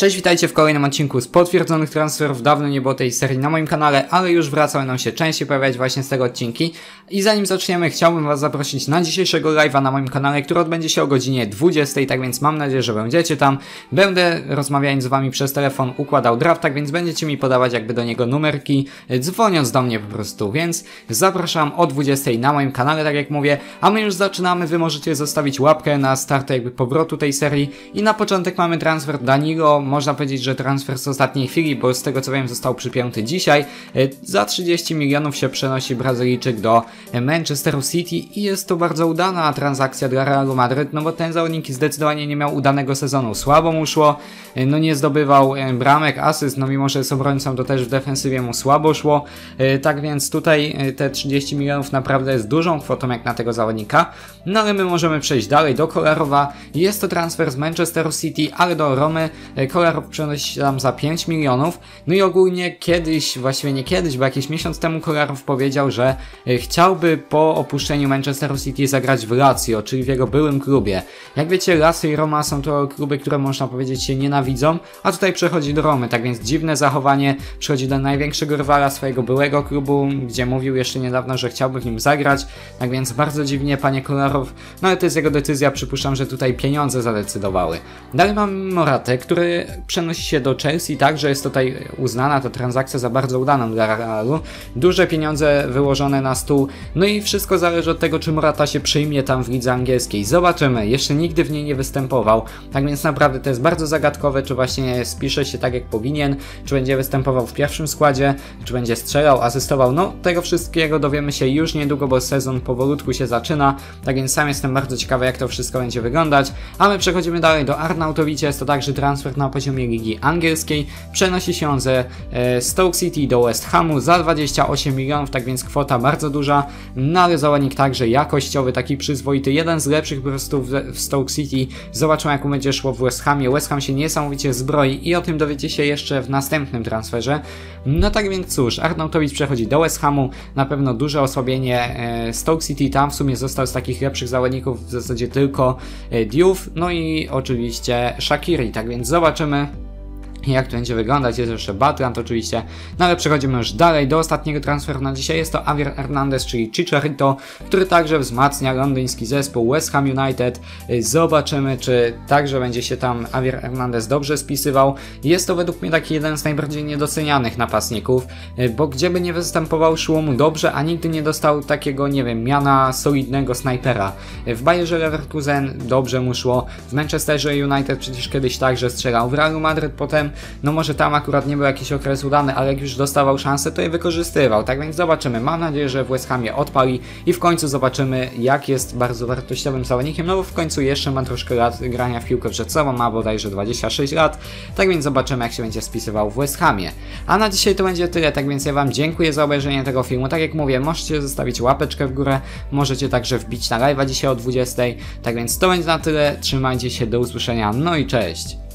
Cześć, witajcie w kolejnym odcinku z potwierdzonych transferów. Dawno nie było tej serii na moim kanale, ale już wracały nam się częściej pojawiać właśnie z tego odcinki. I zanim zaczniemy, chciałbym Was zaprosić na dzisiejszego live'a na moim kanale, który odbędzie się o godzinie 20, tak więc mam nadzieję, że będziecie tam. Będę rozmawiając z Wami przez telefon układał draft, tak więc będziecie mi podawać jakby do niego numerki, dzwoniąc do mnie po prostu, więc zapraszam o 20 na moim kanale, tak jak mówię, a my już zaczynamy, Wy możecie zostawić łapkę na start jakby powrotu tej serii i na początek mamy transfer Danilo, można powiedzieć, że transfer z ostatniej chwili, bo z tego co wiem został przypięty dzisiaj. E, za 30 milionów się przenosi Brazylijczyk do Manchesteru City i jest to bardzo udana transakcja dla Realu Madryt, no bo ten zawodnik zdecydowanie nie miał udanego sezonu. Słabo mu szło, e, no nie zdobywał e, bramek, asyst, no mimo że jest obrońcą, to też w defensywie mu słabo szło. Tak więc tutaj te 30 milionów naprawdę jest dużą kwotą jak na tego zawodnika. No ale my możemy przejść dalej do Kolarowa. Jest to transfer z Manchesteru City, ale do Romy. Kolarow przenosi tam za 5 milionów. No i ogólnie kiedyś, właściwie nie kiedyś, bo jakiś miesiąc temu Kolarow powiedział, że e, chciałby po opuszczeniu Manchesteru City zagrać w Lazio, czyli w jego byłym klubie. Jak wiecie, Lazio i Roma są to kluby, które można powiedzieć się nienawidzą, a tutaj przechodzi do Romy, tak więc dziwne zachowanie, przychodzi do największego rywala swojego byłego klubu, gdzie mówił jeszcze niedawno, że chciałby w nim zagrać, tak więc bardzo dziwnie, panie Kolarow, no ale to jest jego decyzja, przypuszczam, że tutaj pieniądze zadecydowały. Dalej mamy Moratę, który przenosi się do Chelsea, także jest tutaj uznana ta transakcja za bardzo udaną dla Realu. Duże pieniądze wyłożone na stół, no i wszystko zależy od tego, czy Morata się przyjmie tam w lidze angielskiej. Zobaczymy, jeszcze nigdy w niej nie występował, tak więc naprawdę to jest bardzo zagadkowe, czy właśnie spisze się tak jak powinien, czy będzie występował w pierwszym składzie, czy będzie strzelał, asystował, no tego wszystkiego dowiemy się już niedługo, bo sezon powolutku się zaczyna, tak więc sam jestem bardzo ciekawy, jak to wszystko będzie wyglądać, a my przechodzimy dalej do Arnautowicia, jest to także transfer na poziomie ligi angielskiej. Przenosi się on ze e, Stoke City do West Hamu za 28 milionów, tak więc kwota bardzo duża, no ale zawodnik także jakościowy, taki przyzwoity, jeden z lepszych po prostu w, Stoke City. Zobaczymy jak będzie szło w West Hamie. West Ham się niesamowicie zbroi i o tym dowiecie się jeszcze w następnym transferze. No tak więc cóż, Arnautowicz przechodzi do West Hamu, na pewno duże osłabienie e, Stoke City, tam w sumie został z takich lepszych zawodników w zasadzie tylko e, Diouf, no i oczywiście Shakiri, tak więc zobaczymy zobaczymy jak to będzie wyglądać, jest jeszcze Batland oczywiście, no ale przechodzimy już dalej do ostatniego transferu na dzisiaj, jest to Javier Hernandez, czyli Chicharito, który także wzmacnia londyński zespół West Ham United, zobaczymy czy także będzie się tam Javier Hernandez dobrze spisywał, jest to według mnie taki jeden z najbardziej niedocenianych napastników, bo gdzie by nie występował szło mu dobrze, a nigdy nie dostał takiego, nie wiem, miana solidnego snajpera. W Bayerze Leverkusen dobrze mu szło, w Manchesterze United przecież kiedyś także strzelał, w Realu Madryt potem no może tam akurat nie był jakiś okres udany, ale jak już dostawał szansę, to je wykorzystywał. Tak więc zobaczymy. Mam nadzieję, że w West Hamie odpali i w końcu zobaczymy, jak jest bardzo wartościowym zawodnikiem, no bo w końcu jeszcze ma troszkę lat grania w piłkę przed sobą, ma bodajże 26 lat, tak więc zobaczymy, jak się będzie spisywał w West Hamie. A na dzisiaj to będzie tyle, tak więc ja Wam dziękuję za obejrzenie tego filmu. Tak jak mówię, możecie zostawić łapeczkę w górę, możecie także wbić na live'a dzisiaj o 20. Tak więc to będzie na tyle, trzymajcie się, do usłyszenia, no i cześć!